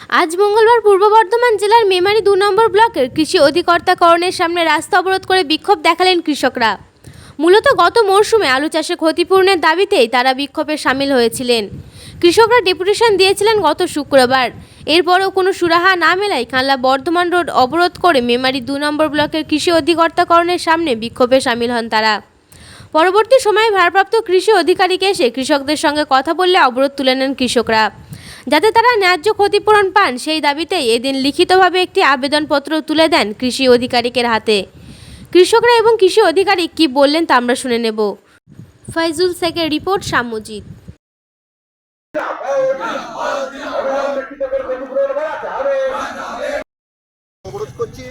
আজ মঙ্গলবার পূর্ব বর্ধমান জেলার মেমারি দু নম্বর ব্লকের কৃষি অধিকর্তা করণের সামনে রাস্তা অবরোধ করে বিক্ষোভ দেখালেন কৃষকরা। মূলত গত মরশুমে আলু চাষে ক্ষতিপূরণের দাবিতেই তারা বিক্ষোভে সামিল হয়েছিলেন। কৃষকরা ডেপুটেশন দিয়েছিলেন গত শুক্রবার। এরপরও কোনো সুরাহা না মেলায় কানলা বর্ধমান রোড অবরোধ করে মেমারি দু নম্বর ব্লকের কৃষি অধিকর্তাকরণের সামনে বিক্ষোভে সামিল হন তারা। পরবর্তী সময়ে ভারপ্রাপ্ত কৃষি অধিকারীকে এসে কৃষকদের সঙ্গে কথা বললে অবরোধ তুলে নেন কৃষকরা। যাতে তারা ন্যায্য ক্ষতিপূরণ পান, সেই দাবিতেই এদিন লিখিতভাবে একটি আবেদনপত্র তুলে দেন কৃষি অধিকারিকের হাতে। কৃষকরা এবং কৃষি আধিকারিক কি বললেন তা আমরা শুনে নেব। ফাইজুল শেখের রিপোর্ট, সাম্যজিৎ। অবরোধ করছি,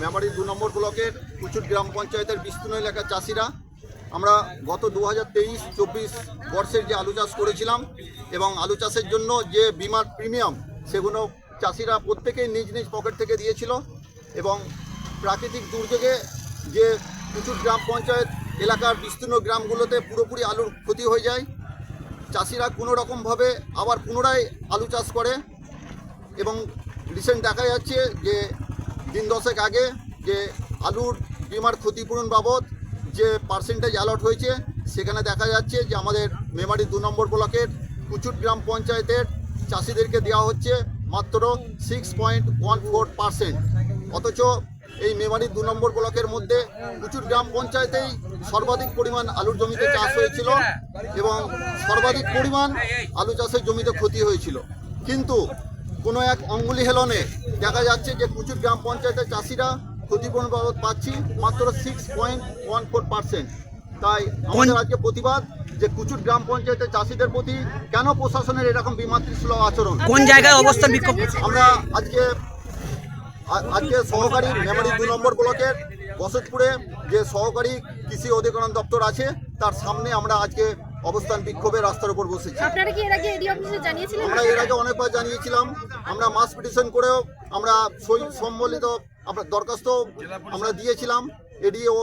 মেমারি দু নম্বর ব্লকের কুচুর গ্রাম পঞ্চায়েতের বিস্তীর্ণ এলাকার চাষিরা আমরা গত দু হাজার তেইশ, চব্বিশ বর্ষের যে আলু চাষ করেছিলাম এবং আলু চাষের জন্য যে বিমার প্রিমিয়াম সেগুলো চাষিরা প্রত্যেকেই নিজ নিজ পকেট থেকে দিয়েছিল এবং প্রাকৃতিক দুর্যোগে যে কুচুর গ্রাম পঞ্চায়েত এলাকার বিস্তীর্ণ গ্রামগুলোতে পুরোপুরি আলুর ক্ষতি হয়ে যায়। চাষিরা কোনো রকমভাবে আবার পুনরায় আলু চাষ করে এবং রিসেন্ট দেখা যাচ্ছে যে দিন দশেক আগে যে আলুর বিমার ক্ষতিপূরণ বাবদ যে পার্সেন্টেজ অ্যালট হয়েছে, সেখানে দেখা যাচ্ছে যে আমাদের মেমারি দু নম্বর ব্লকের কুচুট গ্রাম পঞ্চায়েতের চাষিদেরকে দেওয়া হচ্ছে মাত্র six point one four percent অথচ এই মেমারি দু নম্বর ব্লকের মধ্যে কুচুট গ্রাম পঞ্চায়েতেই সর্বাধিক পরিমাণ আলুর জমিতে চাষ হয়েছিল এবং সর্বাধিক পরিমাণ আলু চাষের জমিতে ক্ষতি হয়েছিল। কিন্তু কোনো এক অঙ্গুলি হেলনে দেখা যাচ্ছে যে কুচুর গ্রাম পঞ্চায়েতের চাষিরা ক্ষতিপূরণ বাবদ পাচ্ছি মাত্র six point one four percent তাই আমাদের আজকে প্রতিবাদ যে কুচুর গ্রাম পঞ্চায়েতের চাষিদের প্রতি কেন প্রশাসনের এরকম বিমাতৃসুলভ আচরণ? কোন জায়গায় অবস্থান বিক্ষোভ? আমরা আজকে আজকে সহকারী মেমারি দু নম্বর ব্লকের বসতপুরে যে সহকারী কৃষি অধিকরণ দপ্তর আছে তার সামনে আমরা আজকে অবস্থান বিক্ষোভে রাস্তার উপর বসেছি। আপনারা কি এর আগে এডি অফিসে জানিয়েছিলেন? আমরা এর আগে অনেকবার জানিয়েছিলাম আমরা মাস পিটিশন করেও আমরা সম্বলিত আমরা দরখাস্ত আমরা দিয়েছিলাম এডি ও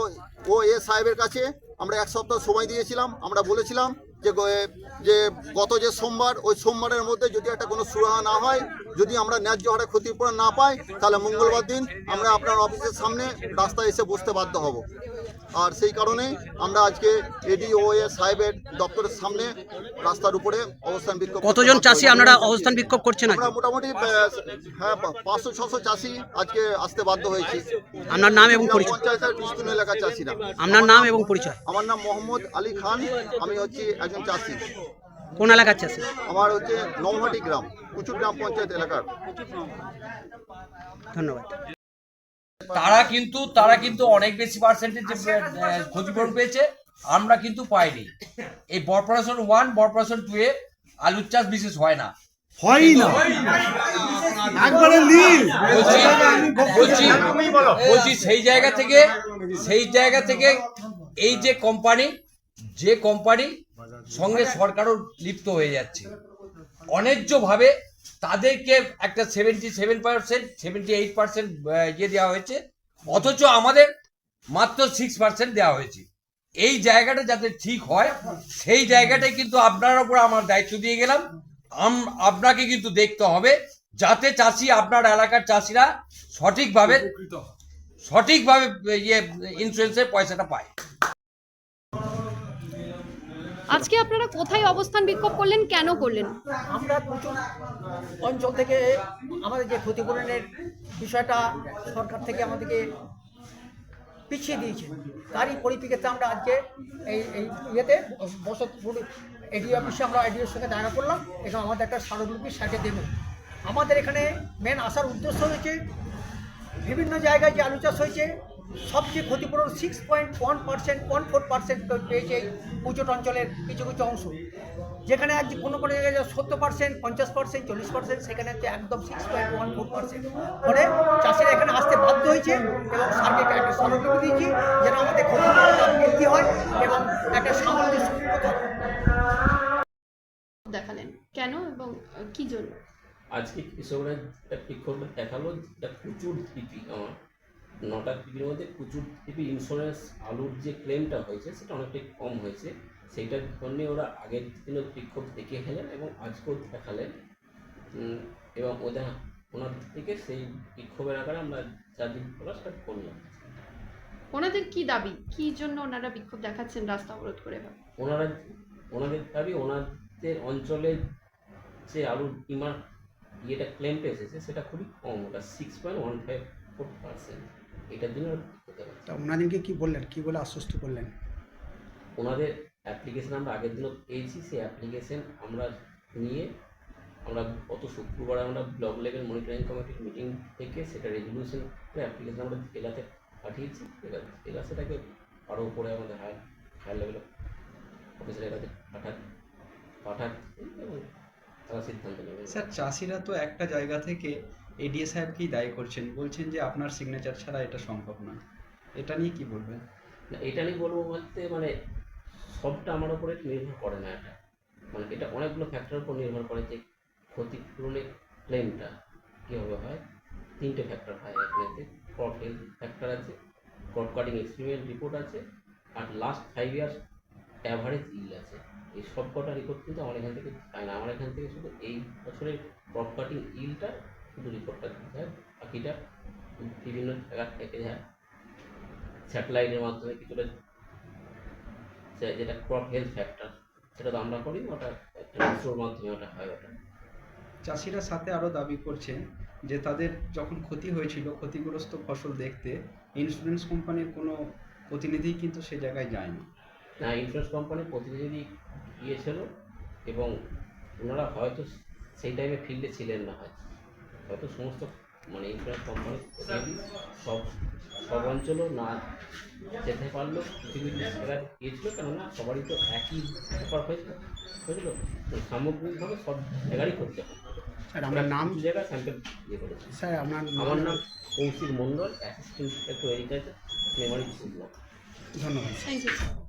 ও এ সাহেবের কাছে আমরা এক সপ্তাহ সময় দিয়েছিলাম আমরা বলেছিলাম যে যে গত যে সোমবার ওই সোমবারের মধ্যে যদি একটা কোনো সুরাহা না হয় যদি আমরা ন্যায্য হারে ক্ষতিপূরণ না পাই তাহলে মঙ্গলবার দিন আমরা আপনার অফিসের সামনে রাস্তায় এসে বসতে বাধ্য হব। আর সেই কারণে আমরা আজকে এডি ও এ সাহেবের দপ্তরের সামনে রাস্তার উপরে অবস্থান বিক্ষোভ কতজন চাষি আপনারা অবস্থান বিক্ষোভ করছেন? আমরা মোটামুটি হ্যাঁ পাঁচশো ছশো চাষি আজকে আসতে বাধ্য হয়েছি। আপনার নাম এবং পরিচয়? পঞ্চায়েতের বিস্তীর্ণ এলাকার চাষিরা। আপনার নাম এবং পরিচয়? আমার নাম মোহাম্মদ আলী খান আমি হচ্ছি একজন চাষি। কোন এলাকার চাষি? আমার হচ্ছে নমহাটি গ্রাম কুচুর গ্রাম পঞ্চায়েত এলাকার। ধন্যবাদ। তারা কিন্তু তারা কিন্তু অনেক বেশি পার্সেন্টেজ ক্ষতিপূরণ পেয়েছে আমরা কিন্তু পাইনি। এই বরপারেশন ওয়ান বরপারেশন টু এ আলুর চাষ বিশেষ হয় না। হয় না। একবারে নীল। বলছি বলছি বলছি সেই জায়গা থেকে সেই জায়গা থেকে এই যে কোম্পানি যে কোম্পানি সঙ্গে সরকারও লিপ্ত হয়ে যাচ্ছে। অন্যায্যভাবে তাদেরকে একটা seventy seven percent seventy eight percent ইয়ে দেওয়া হয়েছে। অথচ আমাদের মাত্র সিক্স পার্সেন্ট দেওয়া হয়েছে। এই জায়গাটা যাতে ঠিক হয় সেই জায়গাটাই কিন্তু আপনার উপর আমার দায়িত্ব দিয়ে গেলাম। আপনাকে কিন্তু দেখতে হবে যাতে চাষি আপনার এলাকার চাষিরা সঠিকভাবে সঠিকভাবে ইয়ে ইন্স্যুরেন্সের পয়সাটা পায়। আজকে আপনারা কোথায় অবস্থান বিক্ষোভ করলেন? কেন করলেন? আমরা প্রচুর অঞ্চল থেকে আমাদের যে ক্ষতিপূরণের বিষয়টা সরকার থেকে আমাদেরকে পিছিয়ে দিয়েছে। তারই পরিপ্রেক্ষিতে আমরা আজকে এই এই ইয়েতে বসতপুর এডিও অফিসে আমরা এডিওর সঙ্গে দেখা করলাম এবং আমাদের একটা স্মারকলিপি সাইটে দেবো। আমাদের এখানে মেন আসার উদ্দেশ্য হয়েছে, বিভিন্ন জায়গায় যে আলু চাষ হয়েছে সবচেয়ে ক্ষতিপূরণ six point one percent one four percent পেয়েছে এই পুজোট অঞ্চলের কিছু কিছু অংশ। যেখানে আজ কোনো কোনো জায়গায় সত্তর পার্সেন্ট পঞ্চাশ পার্সেন্ট চল্লিশ পার্সেন্ট সেখানে হচ্ছে একদম six point one four percent ফলে চাষিরা এখানে আসতে বাধ্য হয়েছে এবং সার্কে একটা স্মারকলিপি দিয়েছি যেন আমাদের ক্ষতিপূরণটা বৃদ্ধি হয় এবং একটা থাকে দেখালেন। কেন এবং কি জন্য? আজকে কৃষকরা একটা বিক্ষোভ দেখাল প্রচুর টিপি আমার। নটা টিপির মধ্যে প্রচুর টিপি ইন্স্যুরেন্স আলুর যে ক্লেমটা হয়েছে সেটা অনেকটাই কম হয়েছে। সেইটার জন্যে ওরা আগের দিনও বিক্ষোভ দেখিয়ে গেলেন এবং আজকেও দেখালেন। এবং ওদের ওনার থেকে সেই বিক্ষোভের আকারে আমরা চার্জিং করা স্টার্ট করলাম। ওনাদের কি দাবি? কি জন্য ওনারা বিক্ষোভ দেখাচ্ছেন রাস্তা অবরোধ করে? ওনারা ওনাদের দাবি ওনাদের অঞ্চলে যে আলুর ইমার ইয়েটা ক্লেমটা এসেছে সেটা খুবই কম। ওটা six point one five four percent এটার জন্য তা ওনাদেরকে কি বললেন? কি বলে আশ্বস্ত করলেন? ওনাদের অ্যাপ্লিকেশন আমরা আগের দিনও পেয়েছি সেই অ্যাপ্লিকেশন আমরা নিয়ে আমরা গত শুক্রবার আমরা ব্লক লেভেল মনিটরিং কমিটির মিটিং থেকে সেটা রেজলিউশন করে অ্যাপ্লিকেশন আমরা জেলাতে পাঠিয়েছি। এবার জেলা সেটাকে আরও উপরে আমাদের হাই হাই লেভেল অফিসারের কাছে পাঠা পাঠাচ্ছে এবং তারা সিদ্ধান্ত নেবে। স্যার চাষিরা তো একটা জায়গা থেকে এডিএ সাহেবকেই দায়ী করছেন? বলছেন যে আপনার সিগনেচার ছাড়া এটা সম্ভব নয় এটা নিয়ে কি বলবেন? না, এটা নিয়ে বলব বলতে মানে সবটা আমার উপরে নির্ভর করে না এটা। মানে এটা অনেকগুলো ফ্যাক্টরের উপর নির্ভর করে যে ক্ষতিপূরণের ক্লেমটা কীভাবে হয়। তিনটে ফ্যাক্টর হয় এখানে ক্রপ হেলথ ফ্যাক্টর আছে ক্রপ কাটিং এক্সপেরিমেন্ট রিপোর্ট আছে, আর last five years average yield আছে। এই সব কটা রিপোর্ট কিন্তু আমার এখান থেকে না? আমার এখান থেকে শুধু এই বছরের ক্রপ কাটিং ইলটা শুধু রিপোর্টটা দিতে হয় বাকিটা বিভিন্ন জায়গা থেকে যায়। স্যাটেলাইটের মাধ্যমে কিছুটা যেটা ক্রপ হেলথ ফ্যাক্টর সেটা তো আমরা করি ওটা ইসরোর মাধ্যমে ওটা হয় ওটা। চাষিরা সাথে আরও দাবি করছেন যে তাদের যখন ক্ষতি হয়েছিল ক্ষতিগ্রস্ত ফসল দেখতে ইন্স্যুরেন্স কোম্পানির কোনো প্রতিনিধি কিন্তু সে জায়গায় যায়নি। না ইন্স্যুরেন্স কোম্পানির প্রতিনিধি গিয়েছিল এবং ওনারা হয়তো সেই টাইমে ফিল্ডে ছিলেন না হয়তো। হয়তো সমস্ত মানে ইন্স্যুরেন্স প্রতিনিধি সব সব অঞ্চলও না যেতে পারল কিছু কিছু জায়গায় গিয়েছিল কেননা সবারই তো একই ব্যাপার হয়েছিল তো সামগ্রিকভাবে সব জায়গারই করতে হবে। স্যার আপনার নাম কিছু জায়গায় স্যাম্পেল ইয়ে করেছে। স্যার আপনার আমার নাম Koushik Mondal assistant inspector agriculture Memari ধন্যবাদ। Thank you